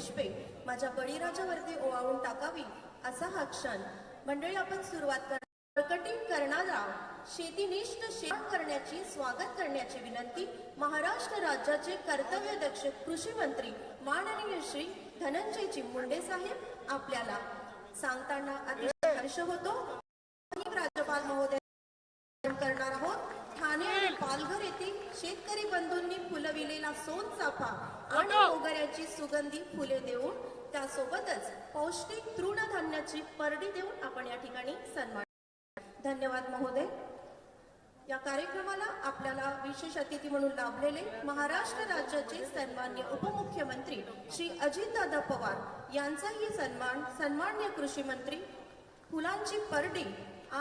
पुष्पे माझ्या बळीराजावरती ओवाळून टाकावी असा हा क्षण. मंडळी आपण सुरुवात कर. करणारा शेतीनिष्ठ शेत करण्याची स्वागत करण्याची विनंती. महाराष्ट्र राज्याचे कर्तव्यदक्ष कृषी मंत्री माननीय श्री धनंजयजी मुंडे साहेब आपल्याला सांगताना अतिशय हर्ष होतो. राज्यपाल महोदय करणार आहोत. ठाणे आणि पालघर येथील शेतकरी बंधूंनी फुलविलेला सोन चाफा आणि मोगऱ्याची सुगंधी फुले देऊन त्यासोबतच पौष्टिक तृणधान्याची परडी देऊन आपण या ठिकाणी सन्मान धन्यवाद महोदय. या कार्यक्रमाला आपल्याला विशेष अतिथी म्हणून लाभलेले महाराष्ट्र राज्याचे सन्मान्य उपमुख्यमंत्री श्री अजितदादा पवार यांचाही सन्मान सन्मान्य कृषी मंत्री फुलांची परडी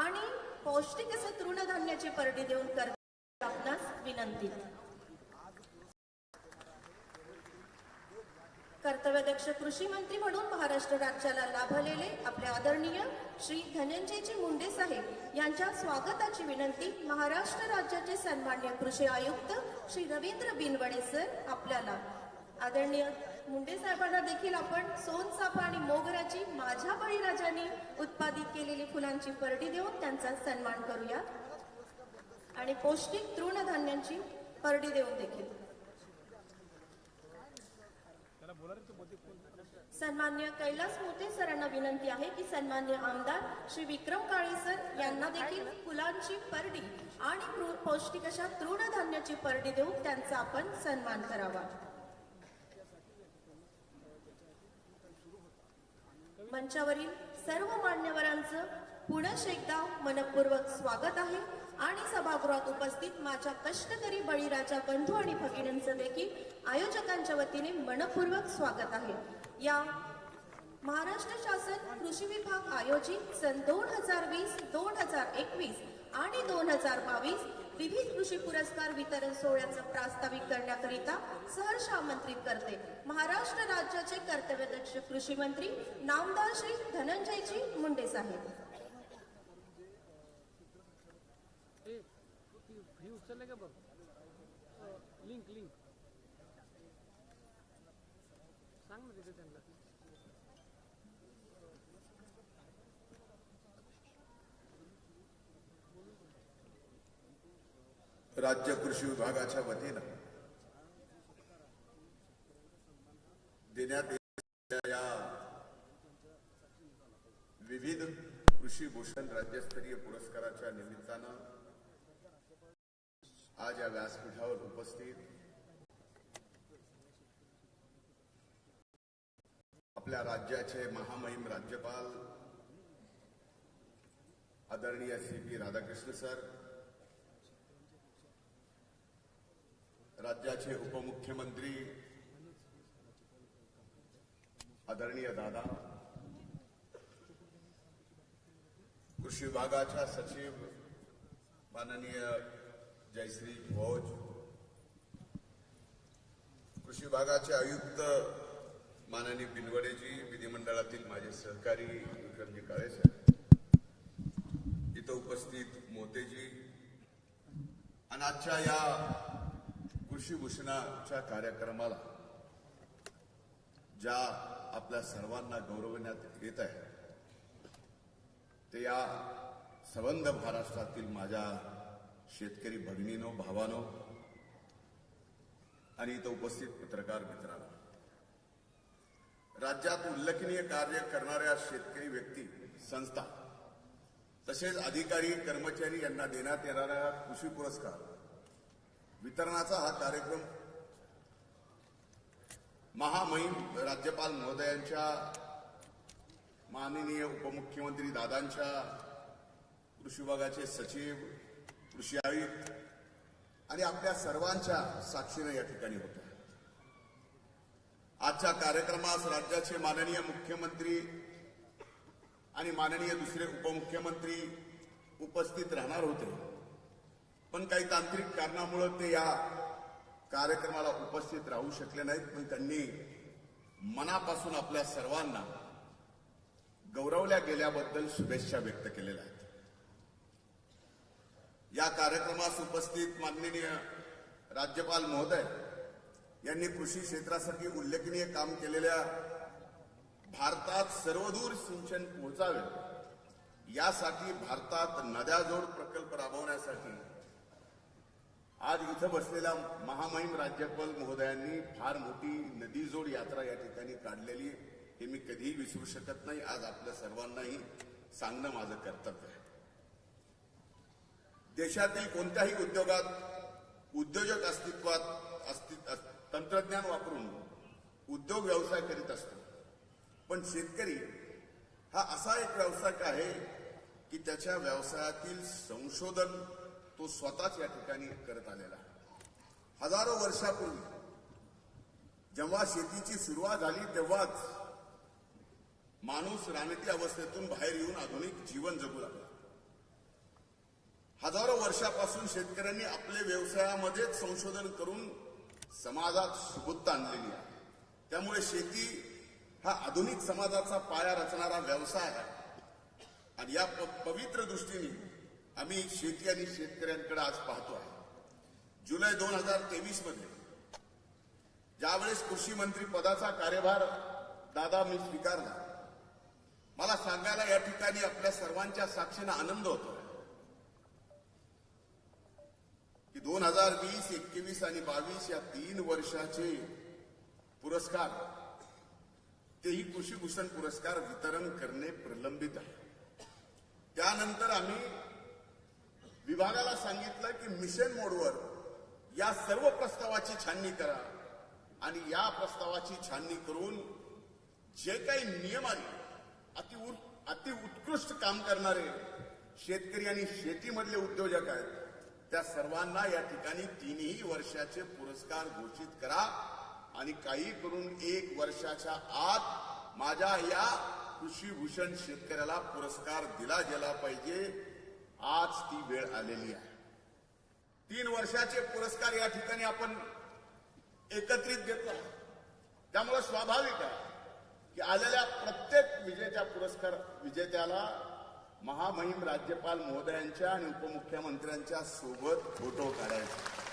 आणि पौष्टिक असं तृणधान्याची परडी देऊन कर आपणास विनंती. कर्तव्यदक्ष कृषी मंत्री म्हणून महाराष्ट्र राज्याला लाभलेले आपले आदरणीय श्री धनंजयजी मुंडे साहेब यांच्या स्वागताची विनंती महाराष्ट्र राज्याचे सन्मान्य कृषी आयुक्त श्री रवींद्र बिनवडे सर आपल्याला. आदरणीय मुंडे साहेबांना देखील आपण सोनचाफा आणि मोगऱ्याची माझ्या बळीराजांनी उत्पादित केलेली फुलांची परडी देऊन त्यांचा सन्मान करूया. आणि पौष्टिक तृणधान्यांची परडी देऊन देखील. सन्मान्य कैलास मोते सरांना विनंती आहे की सन्मान्य आमदार श्री विक्रम काळे सर यांना देखील फुलांची परडी आणि पौष्टिक अशा तृणधान्याची परडी देऊन त्यांचा आपण सन्मान करावा. मंचावरील सर्व मान्यवरांचं पुनश एकदा मनपूर्वक स्वागत आहे. आणि सभागृहात उपस्थित माझ्या कष्टकरी बळीराजा बंधू आणि भगिनींचं देखील आयोजकांच्या वतीने मनपूर्वक स्वागत आहे. या महाराष्ट्र शासन कृषी विभाग आयोजित सन दोन हजार वीस दोन हजार एकवीस आणि दोन हजार बावीस विविध कृषी पुरस्कार वितरण सोहळ्याचं प्रास्ताविक करण्याकरिता सहर्ष आमंत्रित करते. महाराष्ट्र राज्याचे कर्तव्यदक्ष कृषी मंत्री नामदार श्री धनंजयजी मुंडे साहेब. ही उचलले का बघ? लिंक लिंक सांग ना तिथे त्यांना. राज्य कृषी विभागाच्या वतीनं देण्यात या विविध कृषी भूषण राज्यस्तरीय पुरस्काराच्या निमित्तानं आज या व्यासपीठावर उपस्थित आपल्या राज्याचे महामहिम राज्यपाल आदरणीय सी पी राधाकृष्ण सर राज्याचे उपमुख्यमंत्री आदरणीय दादा कृषी विभागाच्या सचिव माननीय जयश्री भोज. कृषी विभागाचे आयुक्त माननीय बिनवडेजी विधिमंडळातील माझे सहकारी विक्रमजी काळे साहेब. इथं उपस्थित मोतेजी. आणि आजच्या या कृषी भूषणाच्या कार्यक्रमाला ज्या आपल्या सर्वांना गौरवण्यात येत आहे ते या संबंध महाराष्ट्रातील माझ्या शेतकरी भगिनीनो भावानो आणि इथं उपस्थित पत्रकार मित्रांनो राज्यात उल्लेखनीय कार्य करणाऱ्या शेतकरी व्यक्ती संस्था तसेच अधिकारी कर्मचारी यांना देण्यात येणारा कृषी पुरस्कार वितरणाचा हा कार्यक्रम महामहिम राज्यपाल महोदयांच्या माननीय उपमुख्यमंत्री दादांच्या कृषी विभागाचे सचिव कृषी आयुक्त आणि आपल्या सर्वांच्या साक्षीनं या ठिकाणी होत्या आजच्या कार्यक्रमास राज्याचे माननीय मुख्यमंत्री आणि माननीय दुसरे उपमुख्यमंत्री उपस्थित राहणार होते. पण काही तांत्रिक कारणामुळे ते या कार्यक्रमाला उपस्थित राहू शकले नाहीत. पण त्यांनी मनापासून आपल्या सर्वांना गौरवल्या गेल्याबद्दल शुभेच्छा व्यक्त केलेल्या आहेत. या कार्यक्रमास उपस्थित माननीय राज्यपाल महोदय यांनी कृषी क्षेत्रासाठी उल्लेखनीय काम केलेल्या भारतात सर्वदूर सिंचन पोहोचावे यासाठी भारतात नद्याजोड प्रकल्प राबवण्यासाठी आज इथं बसलेल्या महामहिम राज्यपाल महोदयांनी फार मोठी नदीजोड यात्रा या ठिकाणी काढलेली हे मी कधीही विसरू शकत नाही. आज आपल्या सर्वांनाही सांगणं माझं कर्तव्य आहे. देशातील कोणत्याही उद्योगात उद्योजक अस्तित्वात अस्तित्व तंत्रज्ञान वापरून उद्योग व्यवसाय करीत असतो. पण शेतकरी हा असा एक व्यावसायिक आहे की त्याच्या व्यवसायातील संशोधन तो स्वतःच या ठिकाणी करत आलेला आहे? हजारो वर्षापूर्वी जेव्हा शेतीची सुरुवात झाली तेव्हाच माणूस रानटी अवस्थेतून बाहेर येऊन आधुनिक जीवन जगू लागला. हजारो वर्षापासून शेतकऱ्यांनी आपल्या व्यवसायामध्येच संशोधन करून समाजात सुबुत्ता आणलेली आहे. त्यामुळे शेती हा आधुनिक समाजाचा पाया रचणारा व्यवसाय आहे. आणि या प- पवित्र दृष्टीने आम्ही शेती आणि शेतकऱ्यांकडे आज पाहतो आहे. जुलै दोन हजार तेवीसमध्ये ज्यावेळेस कृषी मंत्री पदाचा कार्यभार दादा मी स्वीकारला मला सांगायला या ठिकाणी आपल्या सर्वांच्या साक्षीनं आनंद होतोय. की दोन हजार वीस एकवीस आणि बावीस या तीन वर्षाचे पुरस्कार तेही कृषीभूषण पुरस्कार वितरण करणे प्रलंबित आहे. त्यानंतर आम्ही विभागाला सांगितलं की मिशन मोडवर या सर्व प्रस्तावाची छाननी करा आणि या प्रस्तावाची छाननी करून जे काही नियम आले अति उत्- अति उत्कृष्ट काम करणारे शेतकरी आणि शेतीमधले उद्योजक आहेत त्या सर्वांना या ठिकाणी तिन्ही वर्षाचे पुरस्कार घोषित करा आणि काही करून एक वर्षाच्या आत माझ्या या कृषीभूषण शेतकऱ्याला पुरस्कार दिला गेला पाहिजे. आज ती वेळ आलेली आहे. तीन वर्षाचे पुरस्कार या ठिकाणी आपण एकत्रित घेतो त्यामुळे स्वाभाविक आहे की आलेल्या प्रत्येक विजेत्या पुरस्कार विजेत्याला महामहिम राज्यपाल महोदयांच्या आणि उपमुख्यमंत्र्यांच्या सोबत फोटो काढायचा.